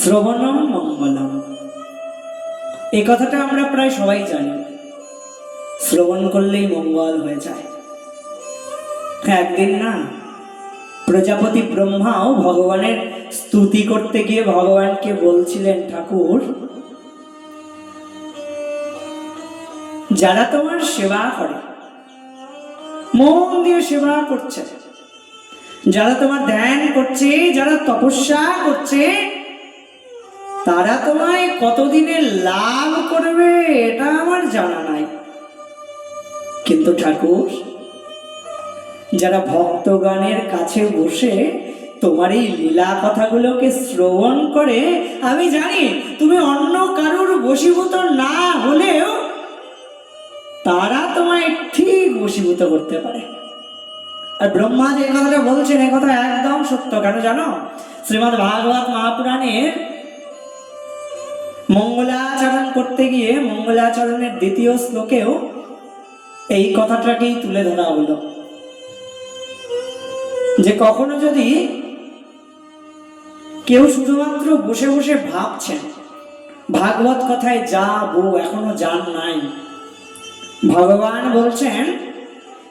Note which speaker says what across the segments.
Speaker 1: শ্রবণম মঙ্গলম। এই কথাটা আমরা প্রায় সবাই জানি। শ্রবণ করলেই মঙ্গল হয়ে যায়। একদিন না, প্রজাপতি ব্রহ্মাও ভগবানের স্তুতি করতে গিয়ে ভগবানকে বলছিলেন, ঠাকুর, যারা তোমার সেবা করে, মন দিয়ে সেবা করছে, যারা তোমার ধ্যান করছে, যারা তপস্যা করছে তারা তোমায় কতদিনে লাভ করবে, এটা আমার জানা নাই। কিন্তু ঠাকুর, যারা ভক্তগণের কাছে বসে তোমার এই লীলা কথাগুলোকে শ্রবণ করে, আমি জানি তুমি অন্য কারোর বশীভূত না হলেও তারা তোমায় ঠিক বশীভূত করতে পারে। আর ব্রহ্মা যে কথাটা বলছেন এ কথা একদম সত্য। কেন জানো? শ্রীমৎ ভাগবত মহাপুরাণের মঙ্গলাচরণ করতে গিয়ে মঙ্গলাচরণের দ্বিতীয় শ্লোকেও এই কথাটাকেই তুলে ধরা হলো। যে কখনো যদি কেউ শুধুমাত্র বসে বসে ভাবছেন, ভাগবত কথায় যা বউ এখনও জান নাই, ভগবান বলছেন,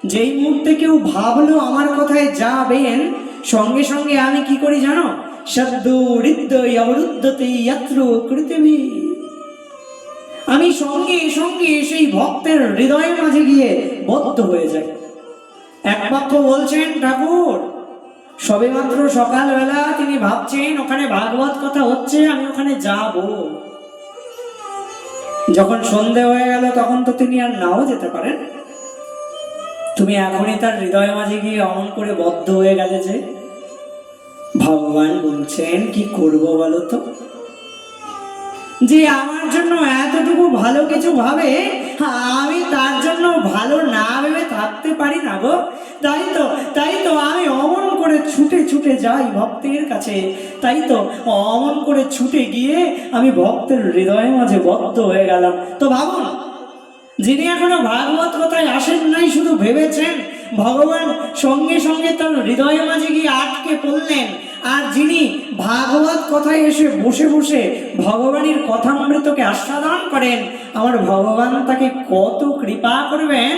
Speaker 1: যেই মুহূর্তে কেউ ভাবলো আমার কথায় যাবেন, সঙ্গে সঙ্গে আমি কি করি জানো? আমি সঙ্গে সঙ্গে সেই ভক্তের হৃদয়ের মাঝে গিয়ে বদ্ধ হয়ে যাই। এক পক্ষ বলছেন, ঠাকুর, সবেমাত্র সকালবেলা তিনি ভাবছেন, ওখানে ভাগবত কথা হচ্ছে, আমি ওখানে যাব। যখন সন্ধে হয়ে গেল, তখন তো তিনি আর নাও যেতে পারেন। তুমি এখনই তার হৃদয় মাঝে গিয়ে অমন করে বদ্ধ হয়ে গেলে যে ভগবান বলছেন, কি করব বলো তো? যে আমার জন্য এতটুকু ভালো কিছু ভাবে, আমি তার জন্য ভালো না ভেবে থাকতে পারি না গো। তাই তো তাই তো আমি অমন করে ছুটে ছুটে যাই ভক্তের কাছে। তাই তো অমন করে ছুটে গিয়ে আমি ভক্তের হৃদয়ের মাঝে বদ্ধ হয়ে গেলাম। তো ভাবুন, যিনি এখনও ভাগবত কথায় আসেন নাই, শুধু ভেবেছেন ভগবান সঙ্গে সঙ্গে তার হৃদয়ের মাঝে গিয়ে আটকে পড়লেন। আর যিনি ভাগবত কথায় এসে বসে বসে ভগবানের কথা কথামৃতকে আস্বাদন করেন, আমার ভগবান তাকে কত কৃপা করবেন?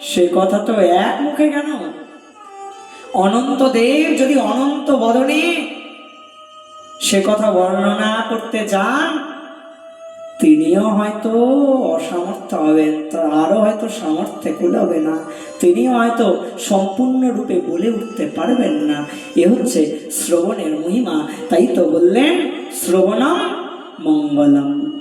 Speaker 1: সে কথা তো এক মুখে কেন? অনন্ত দেব যদি অনন্ত বদনে সে কথা বর্ণনা করতে যান তিনিও হয়তো অসামর্থ্য হবেন তারও হয়তো সামর্থ্যে কুলাবে না। তিনিও হয়তো সম্পূর্ণরূপে বলে উঠতে পারবেন না। এ হচ্ছে শ্রবণের মহিমা। তাই তো বললেন, শ্রবণম মঙ্গলম।